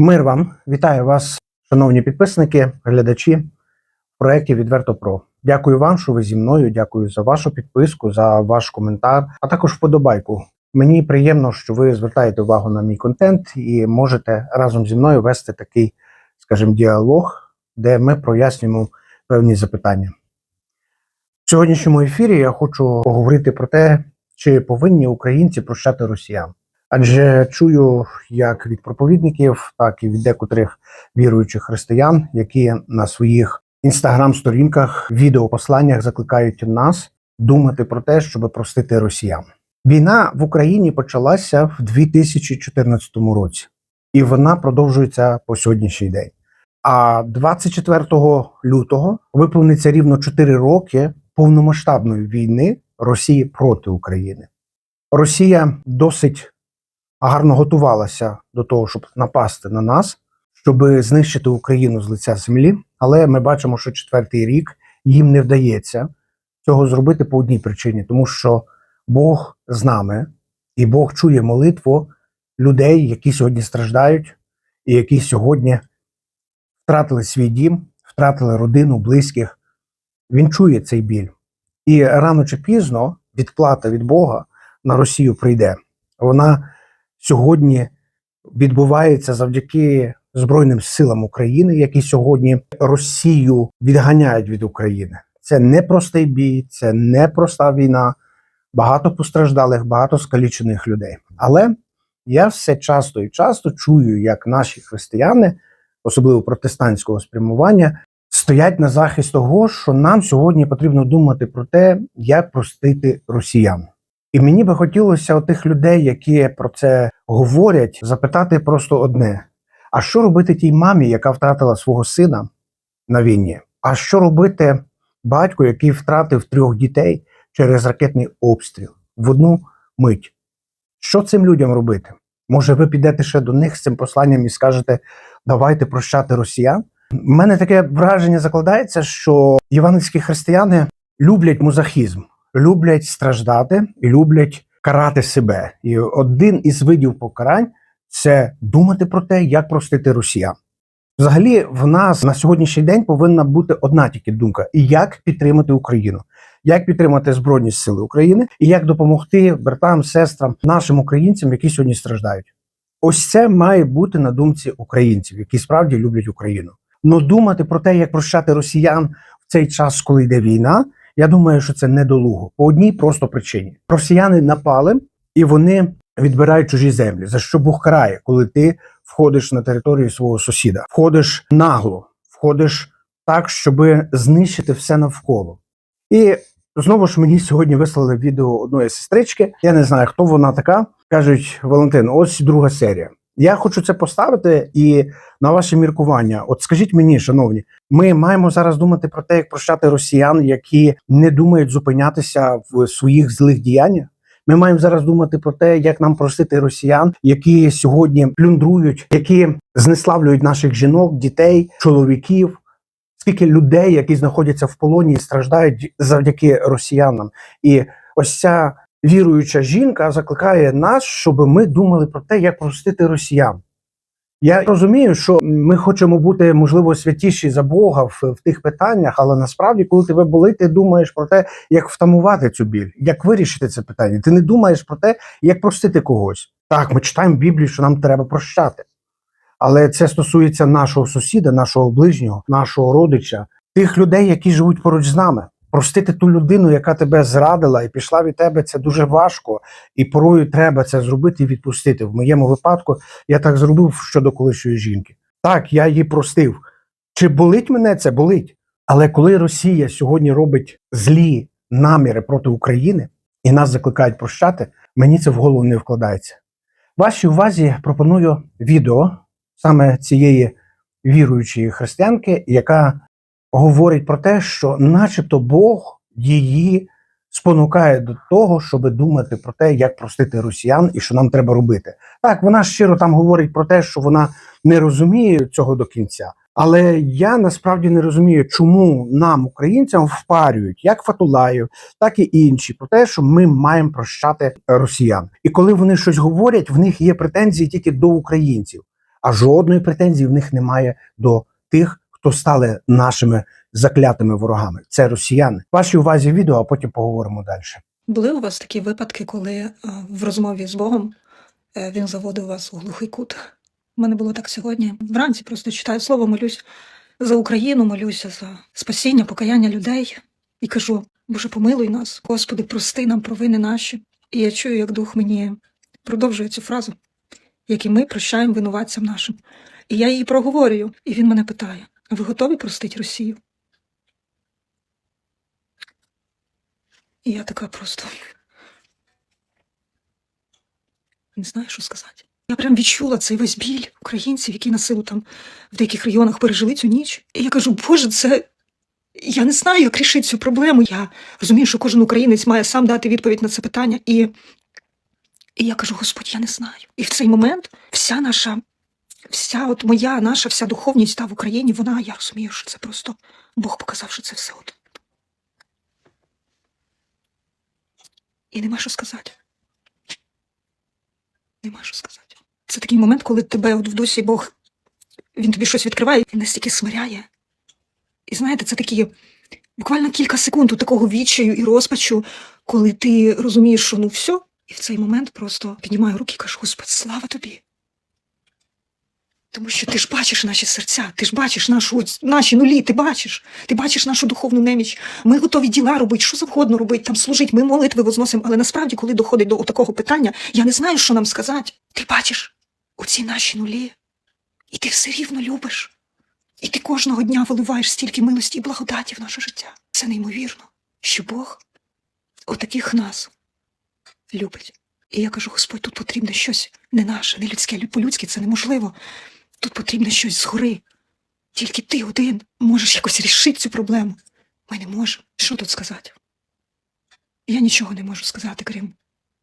Мир вам, вітаю вас, шановні підписники, глядачі в Відверто Про. Дякую вам, що ви зі мною. Дякую за вашу підписку, за ваш коментар, а також вподобайку. Мені приємно, що ви звертаєте увагу на мій контент і можете разом зі мною вести такий, скажімо, діалог, де ми прояснюємо певні запитання. В сьогоднішньому ефірі я хочу поговорити про те, чи повинні українці прощати росіян. Адже чую як від проповідників, так і від декотрих віруючих християн, які на своїх інстаграм-сторінках, відеопосланнях закликають нас думати про те, щоб простити росіян. Війна в Україні почалася в 2014 році, і вона продовжується по сьогоднішній день. А 24 лютого виповниться рівно 4 роки повномасштабної війни Росії проти України. Росія досить гарно готувалася до того, щоб напасти на нас, щоб знищити Україну з лиця землі. Але ми бачимо, що четвертий рік їм не вдається цього зробити по одній причині, тому що Бог з нами, і Бог чує молитву людей, які сьогодні страждають, і які сьогодні втратили свій дім, втратили родину, близьких. Він чує цей біль. І рано чи пізно відплата від Бога на Росію прийде. Вона сьогодні відбувається завдяки Збройним силам України, які сьогодні Росію відганяють від України. Це не простий бій, це не проста війна, багато постраждалих, багато скалічених людей. Але я все часто і часто чую, як наші християни, особливо протестантського спрямування, стоять на захист того, що нам сьогодні потрібно думати про те, як простити росіян. І мені би хотілося у тих людей, які про це говорять, запитати просто одне: а що робити тій мамі, яка втратила свого сина на війні? А що робити батьку, який втратив трьох дітей через ракетний обстріл в одну мить? Що цим людям робити? Може, ви підете ще до них з цим посланням і скажете, давайте прощати росіян? У мене таке враження закладається, що євангельські християни люблять музахізм люблять страждати люблять карати себе. І один із видів покарань це думати про те, як простити росіян. Взагалі, в нас на сьогоднішній день повинна бути одна тільки думка: і як підтримати Україну, як підтримати Збройні Сили України, і як допомогти братам, сестрам, нашим українцям, які сьогодні страждають. Ось це має бути на думці українців, які справді люблять Україну. Но думати про те, як прощати росіян в цей час, коли йде війна, я думаю, що це недолуго по одній просто причині: росіяни напали і вони відбирають чужі землі. За що Бог карає, коли ти входиш на територію свого сусіда, входиш нагло, входиш так, щоб знищити все навколо. І знову ж мені сьогодні вислали відео одної сестрички. Я не знаю, хто вона така. кажуть Валентин, ось друга серія. Я хочу це поставити і на ваше міркування. От скажіть мені, шановні, ми маємо зараз думати про те, як прощати росіян, які не думають зупинятися в своїх злих діяннях. Ми маємо зараз думати про те, як нам простити росіян, які сьогодні плюндрують, які знеславлюють наших жінок, дітей, чоловіків. Скільки людей, які знаходяться в полоні, страждають завдяки росіянам, і ось ця віруюча жінка закликає нас, щоб ми думали про те, як простити росіян. Я розумію, що ми хочемо бути, можливо, святіші за Бога в, в тих питаннях, але насправді, коли тебе болить, ти думаєш про те, як втамувати цю біль, як вирішити це питання. Ти не думаєш про те, як простити когось. Так, ми читаємо Біблію, що нам треба прощати. Але це стосується нашого сусіда, нашого ближнього, нашого родича, тих людей, які живуть поруч з нами. Простити ту людину, яка тебе зрадила і пішла від тебе, це дуже важко, і порою треба це зробити і відпустити. В моєму випадку я так зробив щодо колишньої жінки. Так, я її простив. Чи болить мене це? Болить. Але коли Росія сьогодні робить злі наміри проти України і нас закликають прощати, мені це в голову не вкладається. Вашій увазі пропоную відео саме цієї віруючої християнки, яка говорить про те, що, начебто, Бог її спонукає до того, щоб думати про те, як простити росіян і що нам треба робити. Так, вона щиро там говорить про те, що вона не розуміє цього до кінця. Але я насправді не розумію, чому нам, українцям, впарюють як Фатулаїв, так і інші, про те, що ми маємо прощати росіян. І коли вони щось говорять, в них є претензії тільки до українців. А жодної претензії в них немає до тих, хто стали нашими заклятими ворогами. Це росіяни. Вашій увазі відео, а потім поговоримо далі. Були у вас такі випадки, коли е, в розмові з Богом е, він заводив вас у глухий кут? У мене було так сьогодні. Вранці просто читаю слово, молюсь за Україну, молюся за спасіння, покаяння людей і кажу: Боже, помилуй нас, Господи, прости нам провини наші. І я чую, як дух мені продовжує цю фразу, як і ми прощаємо винуватцям нашим. І я її проговорюю, і він мене питає: ви готові простити Росію? І я така просто не знаю, що сказати. Я прям відчула цей весь біль українців, які на силу там в деяких районах пережили цю ніч. І я кажу, Боже, це. Я не знаю, як рішити цю проблему. Я розумію, що кожен українець має сам дати відповідь на це питання. І, і я кажу, Господь, я не знаю. І в цей момент вся наша, вся от моя, наша вся духовність та в Україні, вона, я розумію, що це просто Бог показав, що це все от. І нема що сказати. Нема що сказати. Це такий момент, коли тебе от в дусі Бог він тобі щось відкриває, він настільки смиряє. І знаєте, це такі буквально кілька секунд у такого відчаю і розпачу, коли ти розумієш, що ну все, і в цей момент просто піднімаю руки і кажу, Господь, слава тобі. Тому що ти ж бачиш наші серця, ти ж бачиш нашу, наші нулі, ти бачиш, ти бачиш нашу духовну неміч. Ми готові діла робити, що завгодно робити, там служити, ми молитви возносимо. Але насправді, коли доходить до такого питання, я не знаю, що нам сказати. Ти бачиш оці наші нулі, і ти все рівно любиш. І ти кожного дня виливаєш стільки милості і благодаті в наше життя. Це неймовірно, що Бог отаких нас любить. І я кажу, Господь, тут потрібно щось не наше, не людське, по-людськи це неможливо. Тут потрібно щось згори. Тільки ти один можеш якось рішити цю проблему. Ми не можемо. Що тут сказати? Я нічого не можу сказати, крім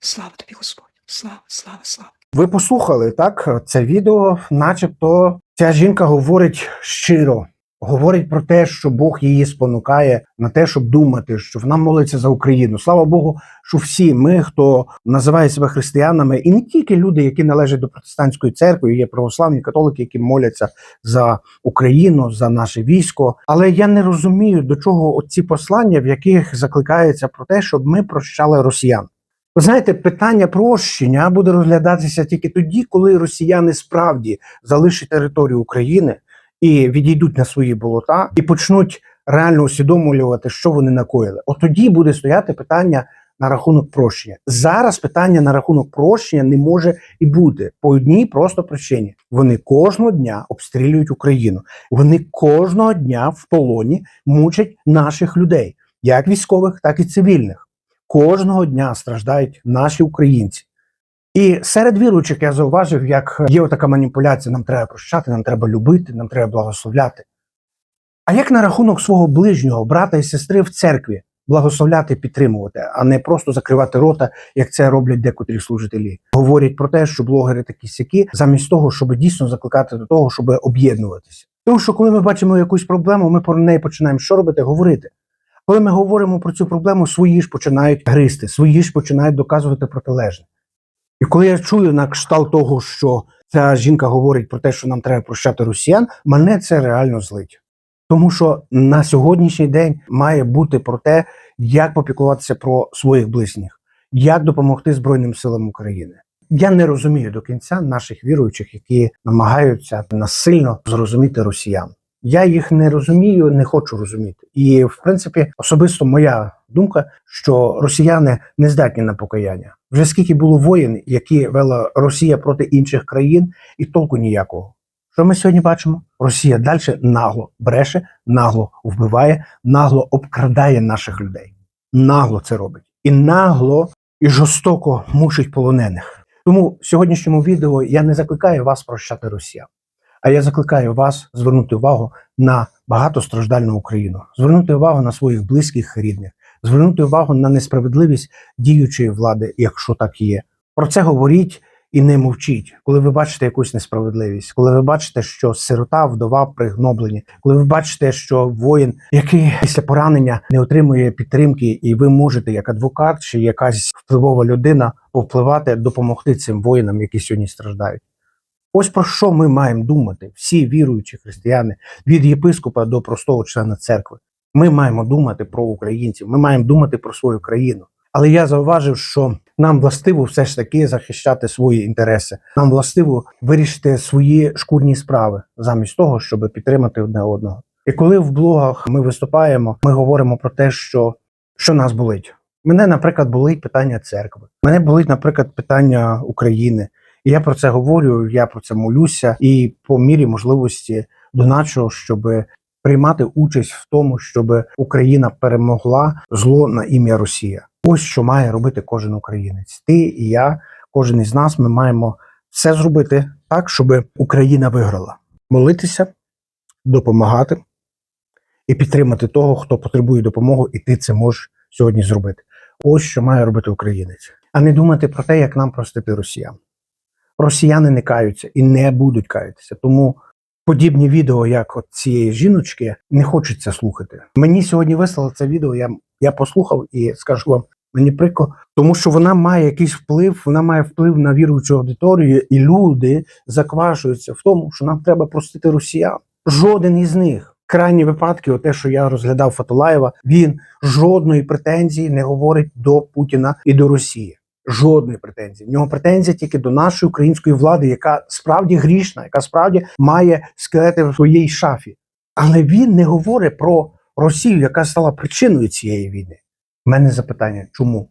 слава тобі, Господь. Слава, слава, слава. Ви послухали так це відео, начебто ця жінка говорить щиро, говорить про те, що Бог її спонукає на те, щоб думати, що вона молиться за Україну. Слава Богу, що всі ми, хто називає себе християнами, і не тільки люди, які належать до протестантської церкви, є православні католики, які моляться за Україну, за наше військо. Але я не розумію, до чого оці послання, в яких закликається про те, щоб ми прощали росіян. Ви знаєте, питання прощення буде розглядатися тільки тоді, коли росіяни справді залишать територію України і відійдуть на свої болота і почнуть реально усвідомлювати, що вони накоїли. От тоді буде стояти питання на рахунок прощення. Зараз питання на рахунок прощення не може і бути по одній просто причині. Вони кожного дня обстрілюють Україну. Вони кожного дня в полоні мучать наших людей, як військових, так і цивільних. Кожного дня страждають наші українці. І серед віруючих я зауважив, як є така маніпуляція: нам треба прощати, нам треба любити, нам треба благословляти. А як на рахунок свого ближнього, брата і сестри в церкві благословляти, підтримувати, а не просто закривати рота, як це роблять декотрі служителі? Говорять про те, що блогери такі сякі, замість того, щоб дійсно закликати до того, щоб об'єднуватися. Тому що, коли ми бачимо якусь проблему, ми про неї починаємо що робити? Говорити. Коли ми говоримо про цю проблему, свої ж починають гристи, свої ж починають доказувати протилежне. І коли я чую на кшталт того, що ця жінка говорить про те, що нам треба прощати росіян, мене це реально злить. Тому що на сьогоднішній день має бути про те, як попіклуватися про своїх близьких, як допомогти Збройним силам України. Я не розумію до кінця наших віруючих, які намагаються насильно зрозуміти росіян. Я їх не розумію, не хочу розуміти. І в принципі, особисто моя думка, що росіяни не здатні на покаяння. Вже скільки було воєн, які вела Росія проти інших країн, і толку ніякого. Що ми сьогодні бачимо? Росія далі нагло бреше, нагло вбиває, нагло обкрадає наших людей. Нагло це робить. І нагло і жорстоко мучить полонених. Тому в сьогоднішньому відео я не закликаю вас прощати росіян. А я закликаю вас звернути увагу на багатостраждальну Україну, звернути увагу на своїх близьких рідних, звернути увагу на несправедливість діючої влади, якщо так є. Про це говоріть і не мовчіть, коли ви бачите якусь несправедливість, коли ви бачите, що сирота, вдова пригноблені, коли ви бачите, що воїн, який після поранення не отримує підтримки, і ви можете, як адвокат чи якась впливова людина, повпливати, допомогти цим воїнам, які сьогодні страждають. Ось про що ми маємо думати, всі віруючі християни, від єпископа до простого члена церкви. Ми маємо думати про українців, ми маємо думати про свою країну. Але я зауважив, що нам властиво все ж таки захищати свої інтереси. Нам властиво вирішити свої шкурні справи замість того, щоб підтримати одне одного. І коли в блогах ми виступаємо, ми говоримо про те, що, що нас болить. Мене, наприклад, болить питання церкви. Мене болить, наприклад, питання України. І я про це говорю, я про це молюся, і по мірі можливості доначу, щоб приймати участь в тому, щоб Україна перемогла зло на ім'я Росія. Ось що має робити кожен українець. Ти і я, кожен із нас, ми маємо все зробити так, щоб Україна виграла. Молитися, допомагати і підтримати того, хто потребує допомоги, і ти це можеш сьогодні зробити. Ось що має робити українець, а не думати про те, як нам простити росіян. Росіяни не каються і не будуть каятися. Тому подібні відео, як от цієї жіночки, не хочеться слухати. Мені сьогодні вислали це відео. Я, я послухав і скажу вам, мені прикро, тому що вона має якийсь вплив, вона має вплив на віруючу аудиторію, і люди заквашуються в тому, що нам треба простити росіян. Жоден із них. Крайні випадки, те, що я розглядав Фатулаєва, він жодної претензії не говорить до Путіна і до Росії. Жодної претензії. В нього претензія тільки до нашої української влади, яка справді грішна, яка справді має скелети в своїй шафі. Але він не говорить про Росію, яка стала причиною цієї війни. У мене запитання: чому?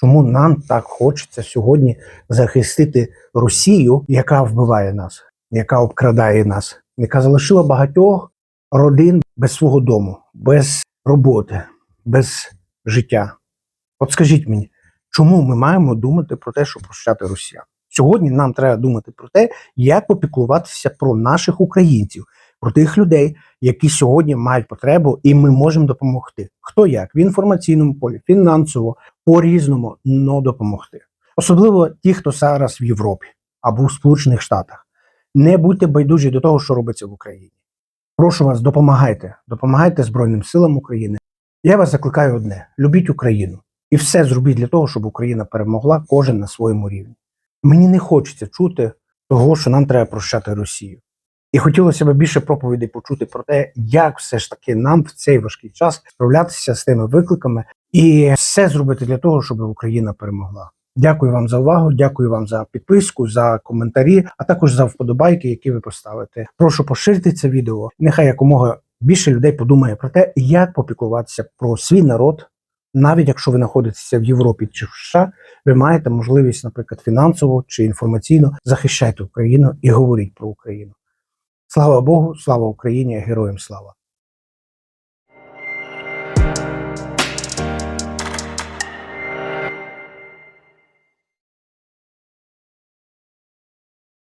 Чому нам так хочеться сьогодні захистити Росію, яка вбиває нас, яка обкрадає нас, яка залишила багатьох родин без свого дому, без роботи, без життя? От скажіть мені, чому ми маємо думати про те, щоб прощати росіян? Сьогодні нам треба думати про те, як попіклуватися про наших українців, про тих людей, які сьогодні мають потребу, і ми можемо допомогти. Хто як в інформаційному полі, фінансово, по різному, но допомогти. Особливо ті, хто зараз в Європі або в Сполучених Штатах. Не будьте байдужі до того, що робиться в Україні. Прошу вас, допомагайте, допомагайте Збройним силам України. Я вас закликаю одне: любіть Україну і все зробіть для того, щоб Україна перемогла кожен на своєму рівні. Мені не хочеться чути того, що нам треба прощати Росію. І хотілося б більше проповідей почути про те, як все ж таки нам в цей важкий час справлятися з тими викликами і все зробити для того, щоб Україна перемогла. Дякую вам за увагу, дякую вам за підписку, за коментарі, а також за вподобайки, які ви поставите. Прошу поширити це відео. Нехай якомога більше людей подумає про те, як попіклуватися про свій народ, навіть якщо ви знаходитеся в Європі чи в США, ви маєте можливість, наприклад, фінансово чи інформаційно захищати Україну і говоріть про Україну. Слава Богу, слава Україні, героям слава!